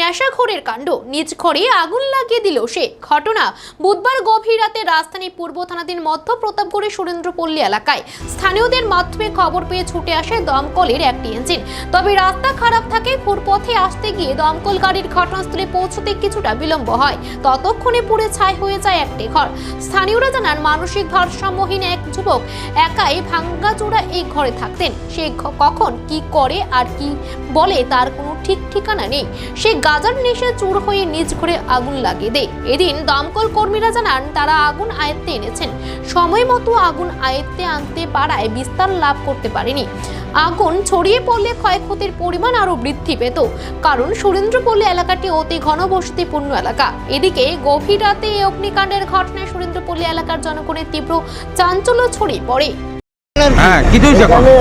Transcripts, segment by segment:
নেশাখোরের কাণ্ড। নিজ ঘরে আগুন লাগিয়ে দিল সে। ঘটনা বুধবার গভীর রাতে রাজধানী পূর্ব থানাধীন মধ্য প্রতাপগড়ের সুরেন্দ্রপল্লী এলাকায়। স্থানীয়দের মাধ্যমে খবর পেয়ে ছুটে আসে দমকলের একটি ইঞ্জিন তবে রাস্তা খারাপ থাকে ঘুরপথে আসতে গিয়ে দমকল গাড়ির ঘটনাস্থলে পৌঁছতে কিছুটা বিলম্ব হয়। ততক্ষণে পুড়ে ছাই হয়ে যায় একটি ঘর। স্থানীয়রা জানান, মানসিক ভারসাম্যহীন এক যুবক একাই ভাঙ্গাচোরা এই ঘরে থাকতেন। সে কখন, কি করে আর কি বলে তার কোনো ঠিক ঠিকানা নেই। সে গাজার নেশে চুর হয়ে নিজ ঘরে আগুন লাগিয়ে দেয়। এদিন দমকল কর্মীরা জানান তারা আগুন আয়ত্তে এনেছেন। সময় মতো আগুন আয়ত্তে আনতে পারায় বিস্তার লাভ করতে পারেনি। আগুন ছড়িয়ে পড়লে ক্ষয়ক্ষতির পরিমাণ আরও বৃদ্ধি পেত। কারণ সুরেন্দ্রপল্লী এলাকাটি অতি ঘনবসতিপূর্ণ এলাকা। এদিকে গভীর রাতে এই অগ্নিকাণ্ডের ঘটনায় সুরেন্দ্রপল্লী এলাকার জনগণের তীব্র চাঞ্চল্য ছড়িয়ে পড়ে। হ্যাঁ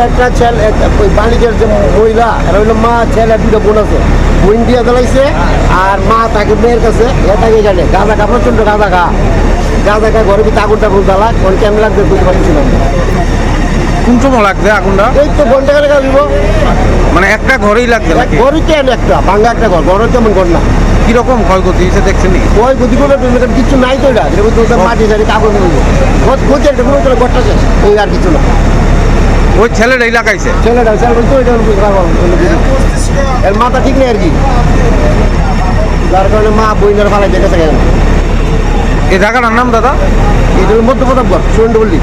একটা ছেলে একটা ওই বাণিজ্যের যে মহিলা এরা হইল মা ছেলে দুটো বোন আছে। বোন দিয়ে জ্বালাইছে আর মা তাকে মেয়ের কাছে এ থাকে এখানে গাঁদা খা প্রচণ্ড গাঁদা খা গাঁদা খা ঘরে ভিতরে আগুন টাগুন জ্বালা কোন কেমন লাগবে বুঝতে পারছিলাম না। কোন সময় লাগছে আগুনটা? এই তো ঘণ্টা করে মানে একটা ঘরেই লাগছে ঘরই কেন একটা ভাঙ্গা একটা ঘর ঘর তেমন ঘর না। কীরকম ক্ষয়ক্ষতি হয়েছে দেখছেন ওই গতি করে কিছু নাই তো এটা। মাটি জানি কাগজ ঘুরছে একটা কোনো কোনো ঘরটা শেষ। ওই আর কিছু না। ওই ছেলেটাই লাগাইছে ছেলেটা ছেলে বলতো এটা এর মাথা ঠিক নেই আর কি। যার কারণে মা বইনার ফালাই দেখেছে কেন এই জায়গাটার নাম দাদা? এটা মধ্যপ্রতাপগড় সুরেন্দ্র বললি